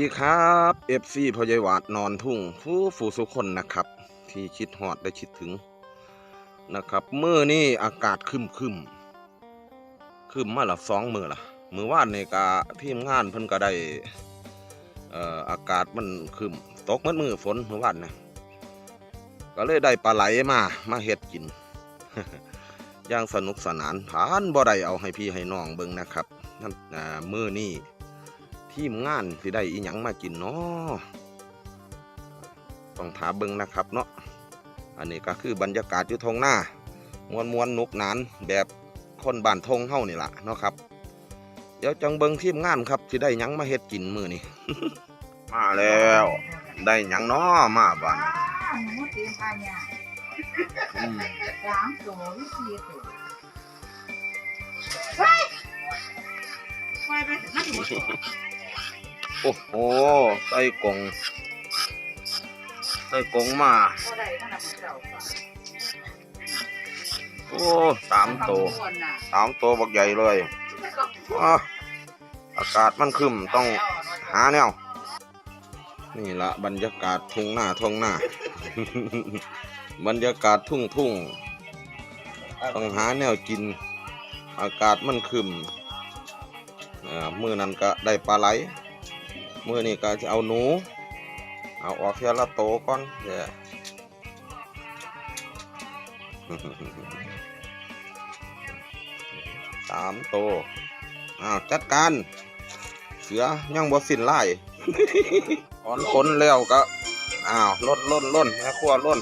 ดีครับเอฟซีพยายวาดนอนทุ่งผู้ฝูสุคนนะครับ ที่คิดฮอดได้คิดถึงนะครับเมื่อนี่อากาศคึมคึมคึมมาละสองมือละมือว่านในกาทีมงานเพิ่นก็ได้เอ่ออากาศมันคึมตกเมื่อมือฝนมือว่านนะก็เลยได้ปลาไหลมามาเฮ็ดกินอย่างสนุกสนานผ่านบ่ได้เอาให้พี่ให้น้องเบิ่งนะครับนั่นมือนี่ ทีมงานสิได้อีหยังมากินเนาะต้องถามเบิ่งนะครับเนาะอันนี้ก็คือบรรยากาศอยู่ทงหน้ามวนมวนนุกหนานแบบคนบ้านทงเฮ้านี่ละเนาะครับ เดี๋ยวจังเบิ่งทีมงานครับสิได้หยังมาเฮ็ดกินมือนี้มาแล้ว ได้หยังเนาะมาบ้านหนูตีพายาอืมสามตัววิธีตัวไปไปมาถึง โอ้โหใส่กงใส่กงมา โอ้สามตัวสามตัวบักใหญ่เลยอะอากาศมันคึมต้องหาแนว นี่ละบรรยากาศทุ่งหน้าทุ่งหน้า บรรยากาศทุ่งทุ่งต้องหาแนวกิน อากาศมันคึมอ่ามือนั้นก็ได้ปลาไหล มือนี้ก็จะเอาหนู เอาออกเทียละโตก่อนเดี๋ยวสามโตอ้าวจัดการ เสือยังบ่สิ้นไล่ถอนขนแล้วก็อ้าวล่นล่นล่นแม่ครัวล่น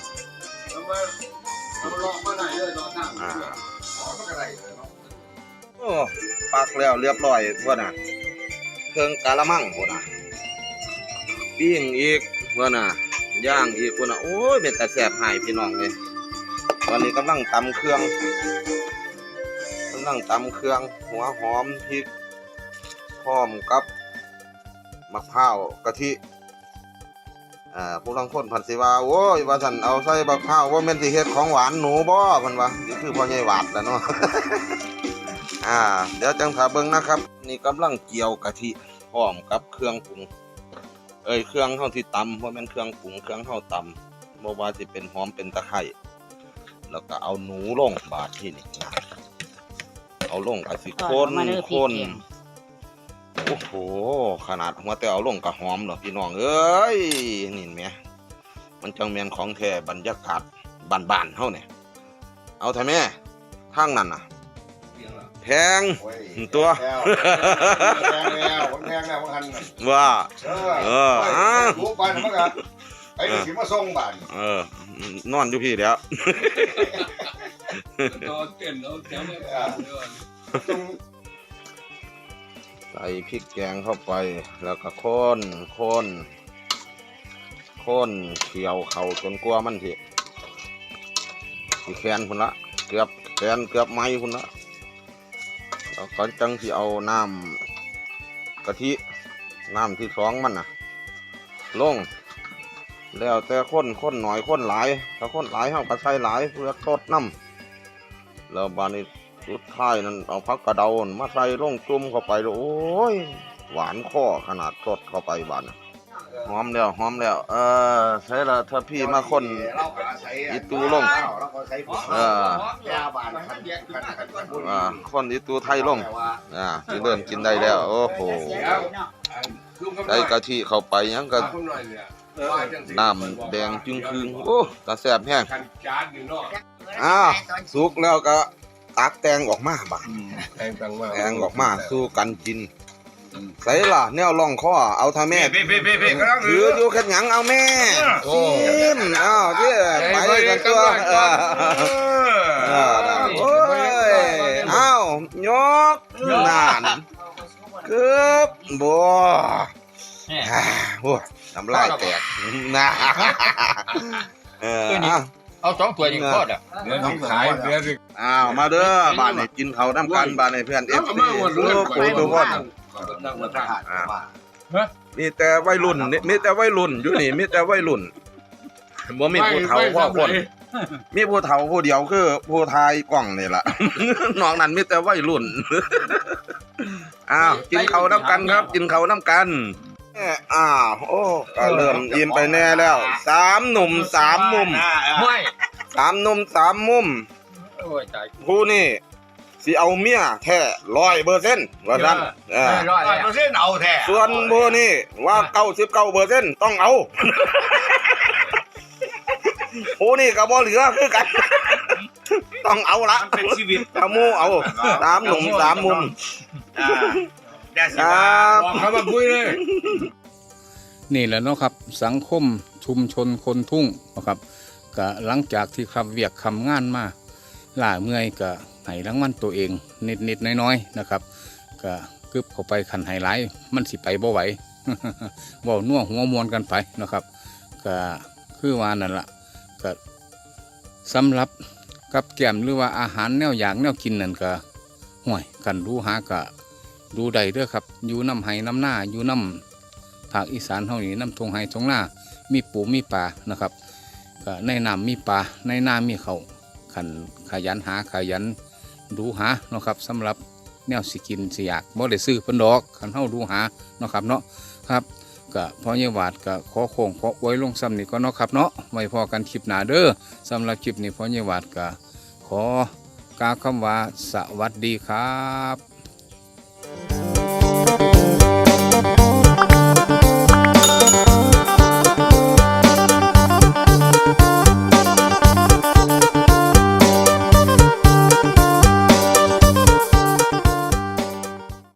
เอาลองมาไหนเลยลองนั่งอ่าอ๋อมันก็ได้เลยเนาะโอ้ปักแล้วเรียบร้อยพวกน่ะ เครื่องกะละมังพวกน่ะ ปิ้งอีกพวกน่ะย่างอีกพวกน่ะโอ้ยเป็นแต่แสบหายพี่น้องเลยตอนนี้กำลังตำเครื่องกำลังตำเครื่อง หัวหอมพริกพร้อมกับมะพร้าวกะทิอ่าผู้ลังคนพันสิว่าโอ้ยว่าสันเอาใส่บักพร้าวว่าแม่นสิเฮ็ดของหวานหนูบ่พิ่นว่านี่คือพ่อใหญ่หวาดแล้วเนาะอ่า เดี๋ยวจังถาเบิ่งนะครับ นี่กำลังเกี่ยวกะทิพร้อมกับเครื่องปรุง เอ้ยเครื่องเฮาที่ตำบ่แม่นเครื่องปรุงเครื่องเฮาตำบ่ว่าสิเป็นหอมเป็นตะไคร้แล้วก็เอาหนูลงบาดที่นี่นะเอาลงก็สิคนคนโอ้โหขนาดหัวแต่เอาลงก็หอมเหรอพี่น้องเอ้ยนี่แหมมันจังแม่นของแท้บรรยากาศบ้านๆเฮาเนี่ยเอาแท้แม่ทางนั้นน่ะ แพงโอ้ยตัวแพงแล้วคนแพงแล้วคนแพงแล้วคนหันน่ะว่าเอเออไปอ่ารู้ไปมันก็ไปสิมาส่งบ้านเออนอนอยู่พี่เดี๋ยวตอนเต้นแล้วแถวไม่ขาดเลยต้องใส่พริกแกงเข้าไปแล้วก็คนคนคนเคี่ยวเขาจนกลัวมันทีสีแคนพุ่นละเกือบแคนเกือบไหม้พุ่นละ แล้วก็จังที่เอาน้ำกะทิน้ำที่สองมันนะลง แล้วแต่คนคนหน่อยคนหลายถ้าคนหลายเขาก็ใช้หลายเพื่อทดน้ำแล้วบานนี้สุดท้ายนั้นเอาพักกระเดานมาใส่ลงจุ่มเข้าไปแล้วโอ้ยหวานข้อขนาดสดเข้าไปบานนะ หอมแล้วหอมแล้ว เออใช่ละถ้าพี่มาคนเราก็อาศัยอีตูลงเราก็ใช้เออยาบ้านคันเดียคันคันคันบุญอ่าคนอีตูไทยลงแต่ว่าอ่าที่เริ่มกินได้แล้ว โอ้โหใส่กะทิเข้าไปยังก็คนหน่อยเนี่ยน้ำแดงจึงคืงโอ้ตาแสบแห้งกันจานหนึ่งเนาะอ้าวสุกแล้วก็ตักแตงออกมาบาดแพงตังมากแตงออกมาสู้กันกิน ใส่ล่ะแนวล่องข้อเอาท่าแม่เพ่เพ่เพ่เพ่กำลังถืออยู่แค่หยังเอาแม่โอ้ชิมอ้าวเจ้ไปกันตัวเออเออนะโอ้ยอ้าวยกนานเกือบบัวอ่าโอ้ยน้ำลายแตกนะเอออ้าวเอาสองถ้วยยังทอดอะเดี๋ยวนี้ขายเดี๋ยวนี้อ้าวมาเด้อบ้านนี้กินเขาวน้ำกันบ้านนี้เพื่อนเอฟซีทุกคนทุกคน ตั้งมาตั้งอ่ามีแต่วัยรุ่นนี่มีแต่วัยรุ่นอยู่นี่มีแต่วัยรุ่นบ่มีผู้เฒ่าพ่อคน มีผู้เฒ่าผู้เดียวคือผู้ทายกล่องนี่ล่ะนอกนั้นมีแต่วัยรุ่น อ้าวกินเขาวน้ำกันครับ กินเขาวน้ำกันแม่อ้าวโอ้ก็เริ่มยิ้มไปแน่แล้วสามหนุ่มสามมุมห้วยสามหนุ่มสามมุม โอ้ยตาย ผู้นี่ สิเอาเมียแท้ร้อยเปอร์เซ็นต์ว่าซั่นเออร้อยร้อยแล้วเปอร์เซ็นต์เอาแท้ส่วนผู้นี่ว่าเก้าสิบเก้าเปอร์เซ็นต์ต้องเอาผู้นี่ก็บ่เหลือคือกัน ต้องเอาละมันเป็นชีวิตตามูเอาสามหนุ่มสามมุมอ่าแดดคสิรว่าับบอกเขามาคุยเลยนี่แหละเนาะครับสังคมชุมชนคนทุ่งนะครับก็หลังจากที่ครับเวียกคำงานมาล่าเมื่อยก็ ให้รางวัลตัวเองนิดนิดน้อยๆนะครับก็กึบเข้าไปขันไฮไลท์มันสิไปบ่ไหวเว่าน่วหัวมวนกันไปนะครับก็คือว่านั่นละก็สำหรับกับแกมหรือว่าอาหารแนวอย่างแนวกินนั่นก็ห่วยกันรู้หากะดูได้เด้อครับอยู่น้ำไห้น้ำหน้าอยู่น้ำภาคอีสานเฮานี่น้ำทงไห้ทงหน้ามีปูมีปลานะครับก็ในน้ำมีปลาในน้ามีเขาขันขยันหาขยัน ดูหาเนาะครับสำหรับแนวสิกินสิอยากบ่ได้ซื้อเพิ่นดอกขันเฮาดูหาเนาะครับเนาะครับก็พอเยวาดก็ขอโค้งขอไว้ลงซ้ำนี่ก็เนาะครับเนาะไว้พอกันคลิปหน้าเด้อสำหรับคลิปนี้พอเยวาดก็ขอกาวคำว่าสวัสดีครับ